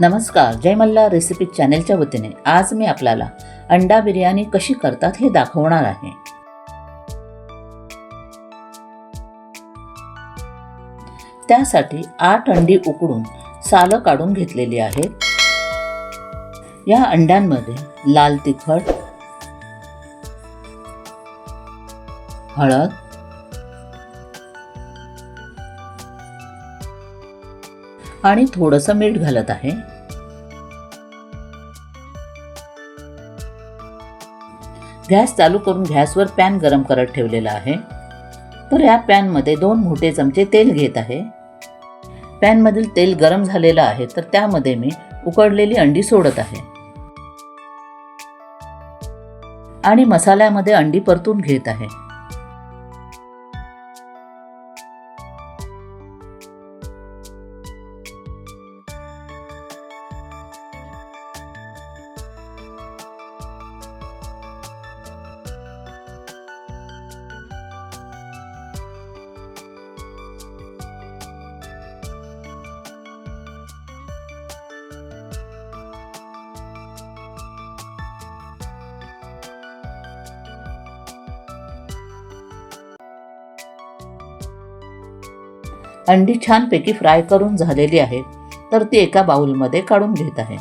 नमस्कार जय मल्ला रेसिपी चॅनेलच्या वतीने. आज मी आपल्याला अंडा बिर्याणी कशी करतात हे दाखवणार आहे. त्यासाठी आठ अंडी उकडून सालं काढून घेतलेली आहेत. या अंड्यांमध्ये लाल तिखट हळद आणि थोडंसं मीठ घालत आहे. गॅस चालू करून गॅसवर पॅन गरम करत ठेवलेला आहे. तर या पॅनमध्ये दोन मोठे चमचे तेल घेत आहे. पॅनमधील तेल गरम झालेलं आहे तर त्यामध्ये मी उकडलेली अंडी सोडत आहे. आणि मसाल्यामध्ये अंडी परतून घेत आहे. अंडी छानपैकी फ्राय करून झालेली आहेत तर ती एका बाउलमध्ये काढून घेत आहे.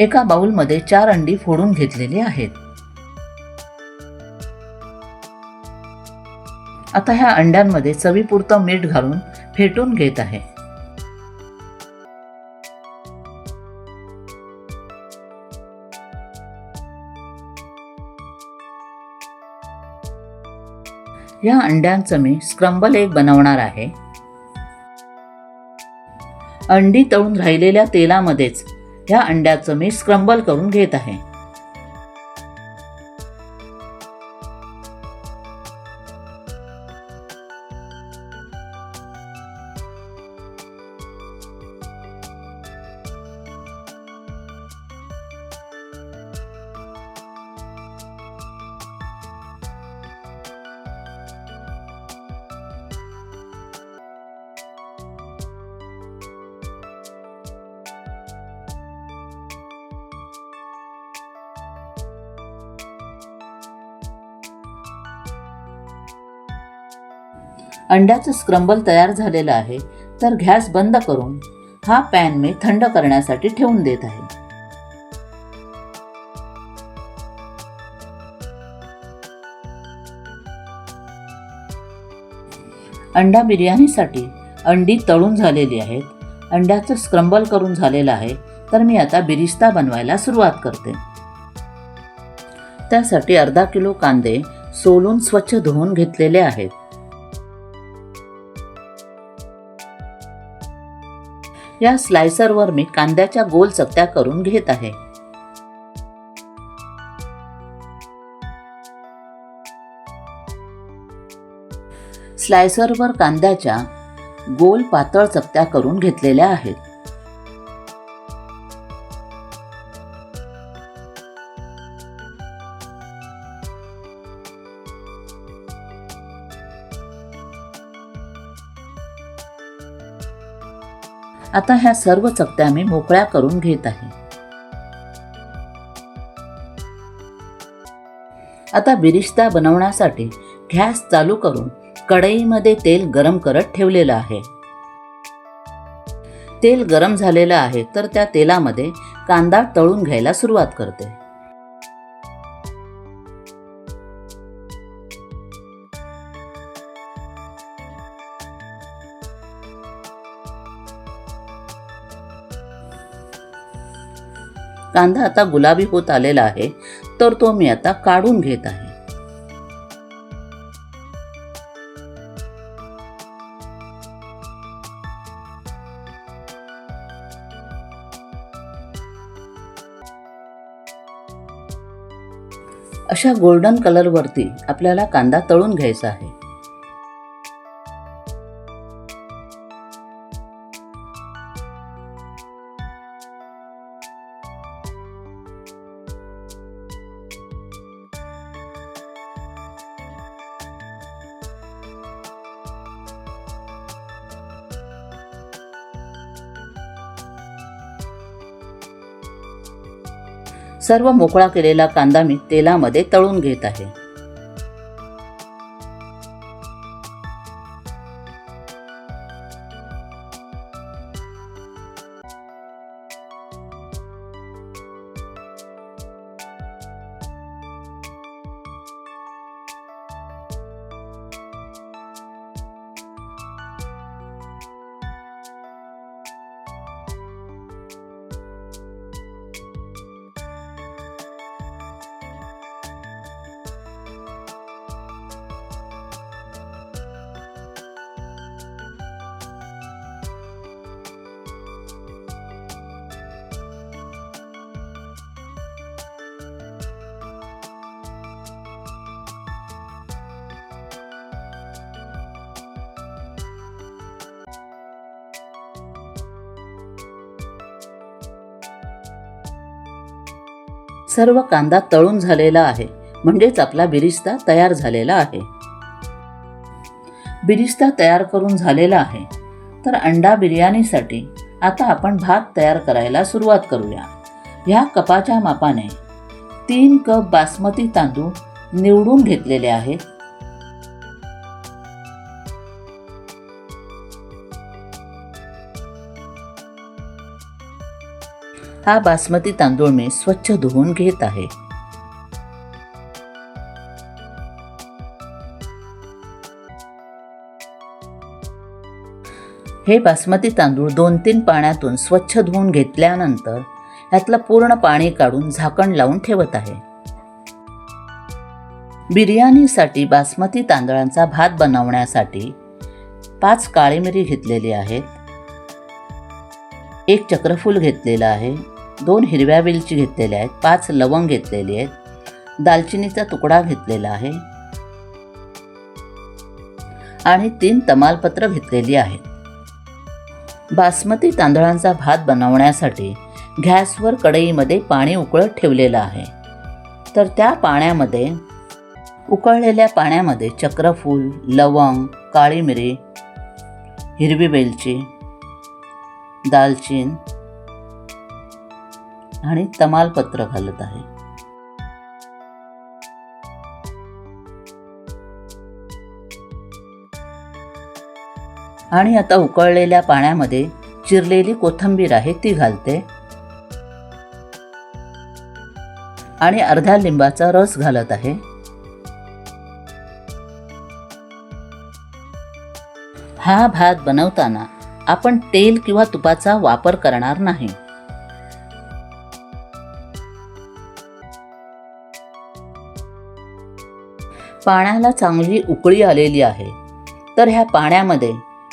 एका बाउलमध्ये चार अंडी फोडून घेतलेली आहेत. आता ह्या अंड्यांमध्ये चवीपुरतं मीठ घालून फेटून घेत आहे. या अंड्यांचं मी स्क्रम्बल एक बनवणार आहे. अंडी तळून राहिलेल्या तेलामध्येच ह्या अंड्याचं मी स्क्रम्बल करून घेत आहे. अंड्याचं स्क्रम्बल तयार झालेलं आहे तर गॅस बंद करून हा पॅन मी थंड करण्यासाठी ठेवून देत आहे. अंडा बिर्याणीसाठी अंडी तळून झालेली आहेत अंड्याचं स्क्रम्बल करून झालेलं आहे तर मी आता बिरिस्ता बनवायला सुरुवात करते. त्यासाठी अर्धा किलो कांदे सोलून स्वच्छ धुवून घेतलेले आहेत. या स्लायसरवर मी कांद्याच्या गोल चकत्या करून घेत आहे. स्लायसरवर कांद्याच्या गोल पातळ चकत्या करून घेतलेल्या आहेत. आता ह्या सर्व चकत्या मी मोकळ्या करून घेत आहे. आता बिरिस्ता बनवण्यासाठी गॅस चालू करून कढईमध्ये तेल गरम करत ठेवलेलं आहे. तेल गरम झालेलं आहे तर त्या तेलामध्ये कांदा तळून घ्यायला सुरुवात करते. कांदा आता गुलाबी होत आलेला आहे तर तो मी आता काढून घेत आहे. अशा गोल्डन कलरवरती आपल्याला कांदा तळून घ्यायचा आहे. सर्व मोकळा केलेला कांदा मी तेलामध्ये तळून घेत आहे. सर्व कांदा तळून झालेला आहे. म्हणजेच आपला बिरिस्ता तयार झालेला आहे. बिरिस्ता तयार करून झालेला आहे. तर अंडा बिर्याणीसाठी आता आपण भात तयार करायला सुरुवात करूया. ह्या कपाच्या मापाने तीन कप बासमती तांदूळ निवडून घेतलेले आहेत. हा बासमती तांदूळ मी स्वच्छ धुवून घेत आहे. हे बासमती तांदूळ दोन तीन पाण्यातून स्वच्छ धुवून घेतल्यानंतर ह्यातलं पूर्ण पाणी काढून झाकण लावून ठेवत आहे. बिर्याणीसाठी बासमती तांदळांचा भात बनवण्यासाठी पाच काळी मिरी घेतलेली आहेत. एक चक्रफूल घेतलेलं आहे. दोन हिरव्या वेलची घेतलेल्या आहेत पाच लवंग घेतलेली आहेत दालचिनीचा तुकडा घेतलेला आहे आणि तीन तमालपत्र घेतलेली आहेत. बासमती तांदळांचा भात बनवण्यासाठी गॅसवर कढईमध्ये पाणी उकळत ठेवलेलं आहे. तर त्या पाण्यामध्ये उकळलेल्या पाण्यामध्ये चक्रफूल लवंग काळी मिरी हिरवी वेलची दालचीन आणि तमालपत्र घालत आहे. आणि आता उकळलेल्या पाण्यामध्ये चिरलेली कोथंबीर आहे ती घालते. आणि अर्ध्या लिंबाचा रस घालत आहे. हा भात बनवताना आपण तेल किंवा तुपाचा वापर करणार नाही. पाण्याला चांगली उकळी आलेली आहे. तर ह्या पाण्यामध्ये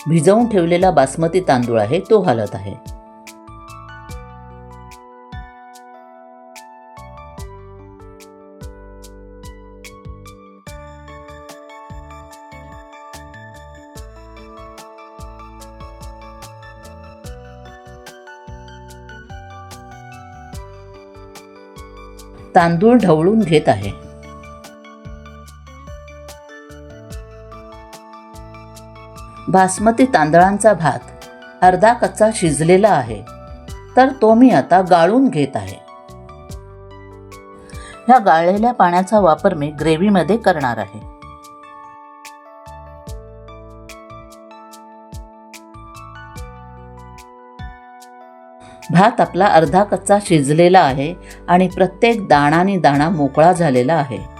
भिजवून ठेवलेला बासमती तांदूळ आहे तो घालत आहे. तांदूळ ढवळून घेत आहे. बासमती तांदळांचा भात अर्धा कच्चा शिजलेला आहे. तर तो मी आता गाळून घेत आहे. ह्या गाळलेल्या पाण्याचा वापर मी ग्रेव्हीमध्ये करणार आहे. भात आपला अर्धा कच्चा शिजलेला आहे आणि प्रत्येक दाणाने दाणा मोकळा झालेला आहे.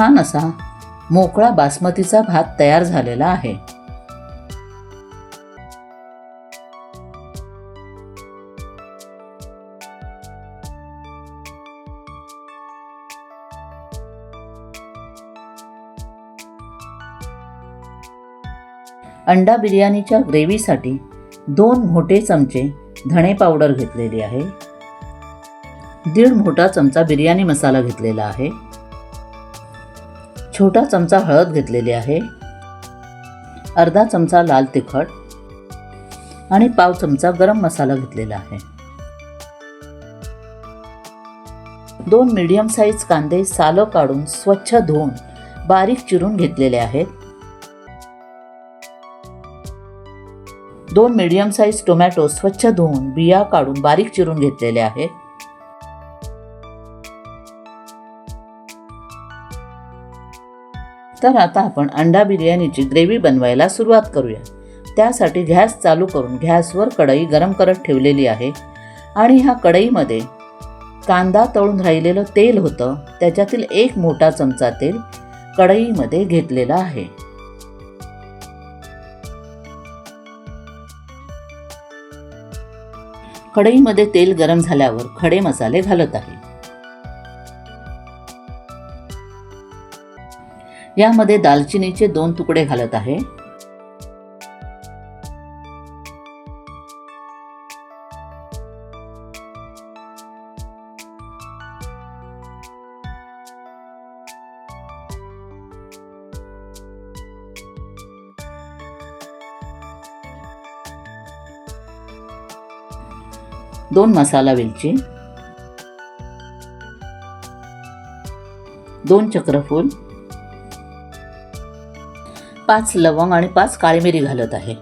छान असा मोकळा बासमतीचा भात तयार झालेला आहे. अंडा बिर्याणीच्या ग्रेव्हीसाठी दोन मोठे चमचे धणे पावडर घेतलेली आहे. दीड मोठा चमचा बिर्याणी मसाला घेतलेला आहे. छोटा चमचा हळद घेतलेली आहे. अर्धा चमचा लाल तिखट आणि पाव चमचा गरम मसाला घेतलेला आहे. दोन मीडियम साईज कांदे सालं काढून स्वच्छ धुवून बारीक चिरून घेतलेले आहेत. दोन मीडियम साईज टोमॅटो स्वच्छ धुवून बिया काढून बारीक चिरून घेतलेले आहेत. तर आता आपण अंडा बिर्याणीची ग्रेव्ही बनवायला सुरुवात करूया. त्यासाठी गॅस चालू करून गॅसवर कढई गरम करत ठेवलेली आहे आणि ह्या कढईमध्ये कांदा तळून राहिलेलं तेल होतं त्याच्यातील एक मोठा चमचा तेल कढईमध्ये घेतलेला आहे. कढईमध्ये तेल गरम झाल्यावर खडे मसाले घालत आहे. यामध्ये दालचिनीचे दोन तुकडे घालत आहे. दोन मसाला वेलची. दोन चक्रफूल. पाच लवंग आणि पाच काळी मिरी घालत आहे.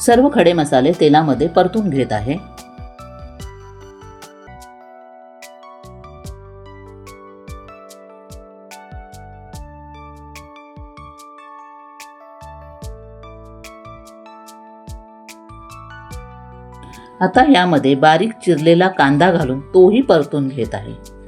सर्व खडे मसाले तेलामध्ये परतून घेत आहे. आता यामध्ये बारीक चिरलेला कांदा घालून तोही परतून घेत आहे.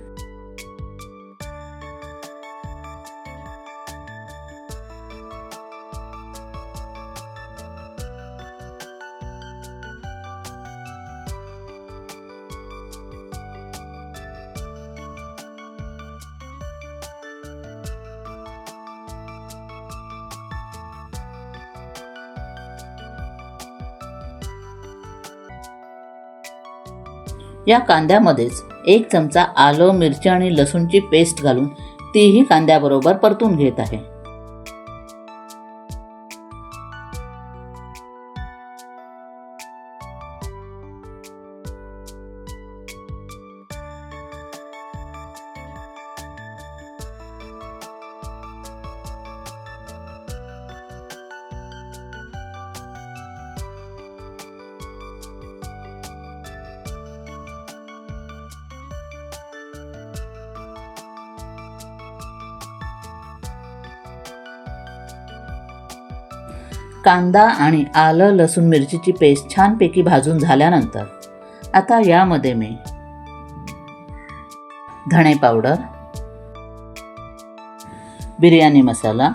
या कांद्यामध्येच एक चमचा आलं मिरची आणि लसूणची पेस्ट घालून तीही कांद्याबरोबर परतून घेत आहे. कांदा आणि आलं लसूण मिरचीची पेस्ट छानपैकी भाजून झाल्यानंतर आता यामध्ये मी धणे पावडर बिर्याणी मसाला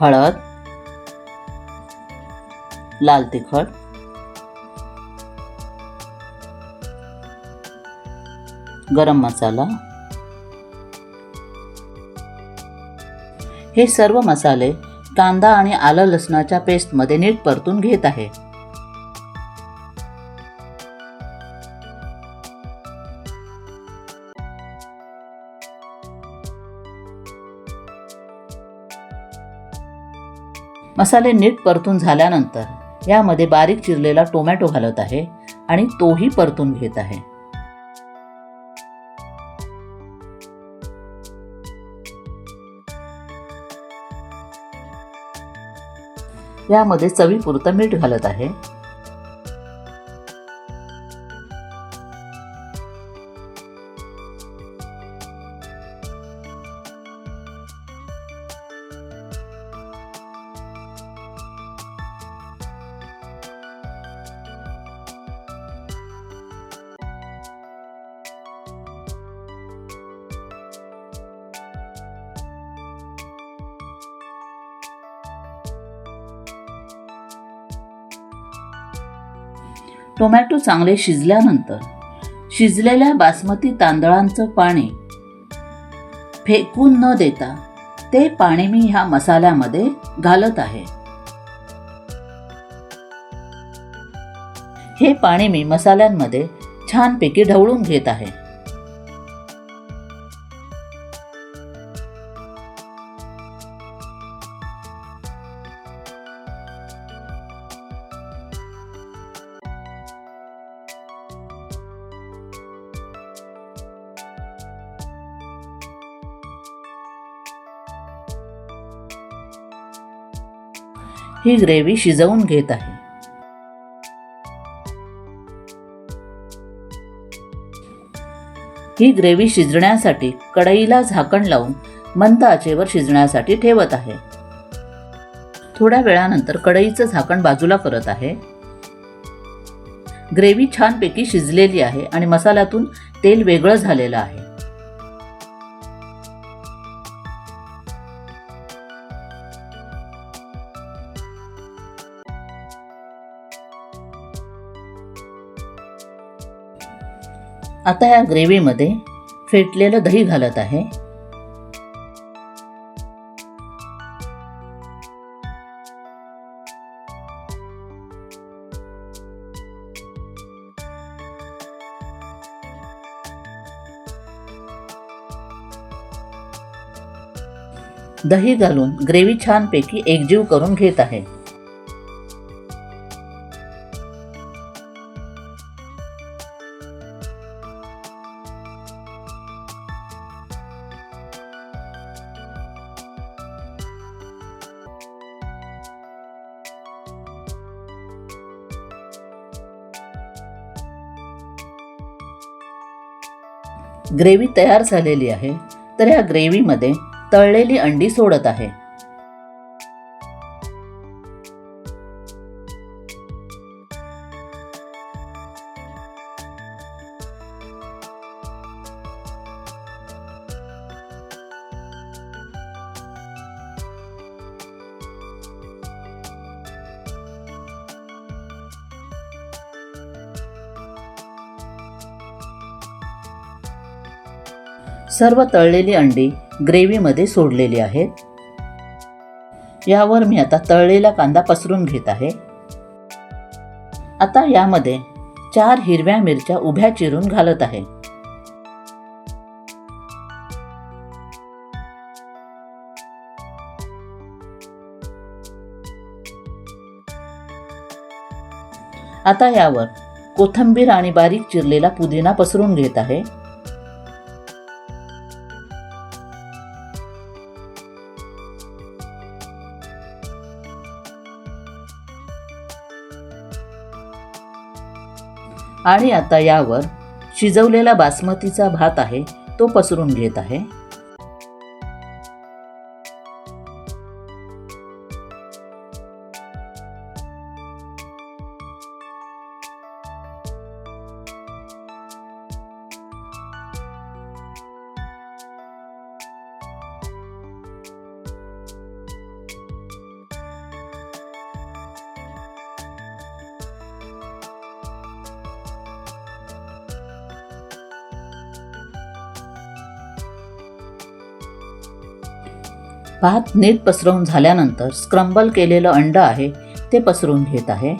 हळद लाल तिखट गरम मसाला हे सर्व मसाले कांदा आणि आलं लसणाच्या पेस्टमध्ये नीट परतून घेत आहे. मसाले नीट परतून झाल्यानंतर यामध्ये बारीक चिरलेला टोमॅटो घालत आहे आणि तोही परतून घेत आहे. यामध्ये चवीपुरता मीठ घालत आहे. टोमॅटो चांगले शिजल्यानंतर शिजलेल्या बासमती तांदळांचं पाणी फेकून न देता ते पाणी मी ह्या मसाल्यामध्ये घालत आहे. हे पाणी मी मसाल्यांमध्ये छानपैकी ढवळून घेत आहे. ही ग्रेव्ही शिजवून घेत आहे. ही ग्रेव्ही शिजण्यासाठी कढईला झाकण लावून मंद आचेवर शिजण्यासाठी ठेवत आहे. थोड्या वेळानंतर कढईचं झाकण बाजूला करत आहे. ग्रेव्ही छानपैकी शिजलेली आहे आणि मसाल्यातून तेल वेगळं झालेलं आहे. आता या ग्रेव्हीमध्ये फेटलेलं दही घालत आहे. दही घालून ग्रेव्ही छानपैकी एकजीव करून घेत आहे. ग्रेव्ही तयार झालेली आहे तर ह्या ग्रेव्हीमध्ये तळलेली अंडी सोडत आहे. सर्व तळलेली अंडी ग्रेव्हीमध्ये सोडलेली आहेत. यावर मी आता तळलेला कांदा पसरून घेत आहे. आता यामध्ये चार हिरव्या मिरच्या उभ्या चिरून घालत आहे. आता यावर कोथंबीर आणि बारीक चिरलेला पुदिना पसरून घेत आहे. आणि आता यावर शिजवलेला बासमतीचा भात आहे तो पसरून घेत आहे. भात नीट पसरवून झाल्यानंतर स्क्रम्बल केलेलं अंड आहे ते पसरून घेत आहे.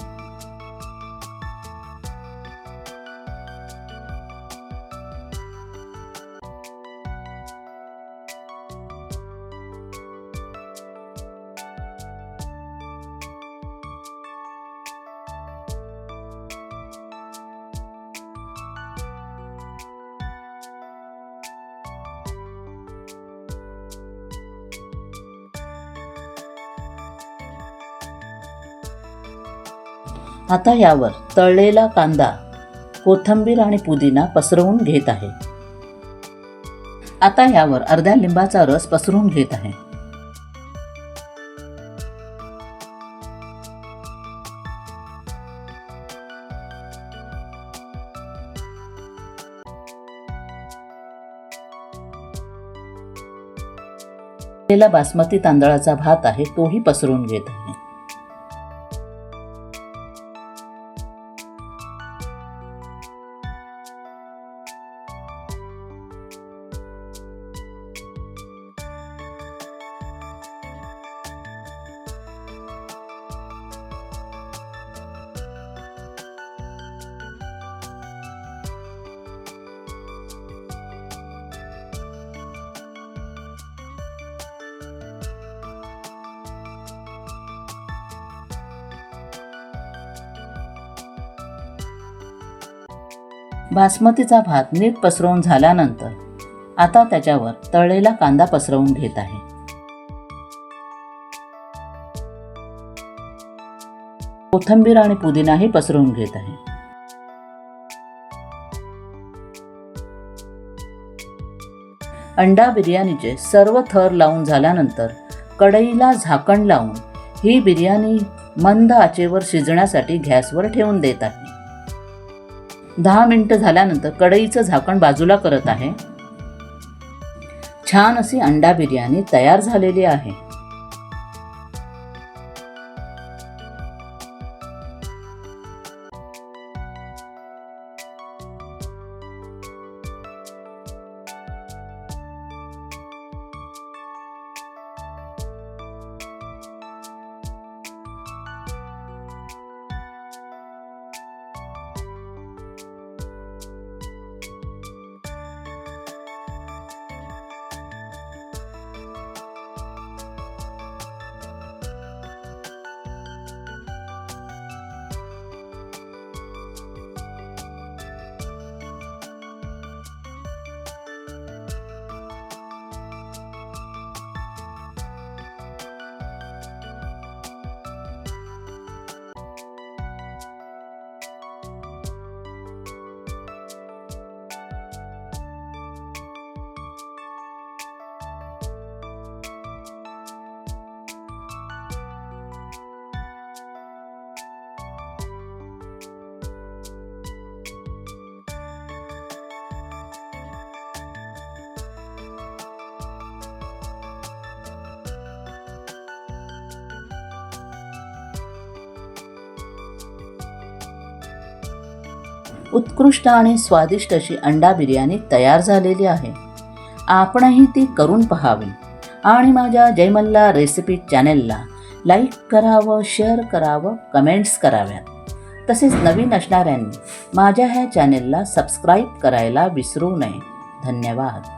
आता यावर तळलेला कांदा कोथंबीर आणि पुदिना पसरवून घेत आहे. आता यावर अर्ध्या लिंबाचा रस पसरून घेत आहे. बासमती तांदळाचा भात आहे तोही पसरून घेत आहे. बासमतीचा भात नीट पसरवून झाल्यानंतर आता त्याच्यावर तळलेला कांदा पसरवून घेत आहे. कोथिंबीर आणि पुदिनाही पसरवून घेत आहे. अंडा बिर्याणीचे सर्व थर लावून झाल्यानंतर कढईला झाकण लावून ही बिर्याणी मंद आचेवर शिजण्यासाठी गॅसवर ठेवून देत आहे. दहा मिनटं झाल्यानंतर कढईचं झाकण बाजूला करत आहे. छान अशी अंडा बिर्याणी तयार झालेली आहे. उत्कृष्ट आणि स्वादिष्ट अशी अंडा बिर्याणी तयार झालेली आहे. आपणही ती करून पहावी. आणि माझ्या जयमल्ला रेसिपी चॅनेलला लाईक करावं शेअर करावं कमेंट्स कराव्यात. तसेच नवीन असणाऱ्यांनी माझ्या ह्या चॅनेलला सबस्क्राईब करायला विसरू नये. धन्यवाद.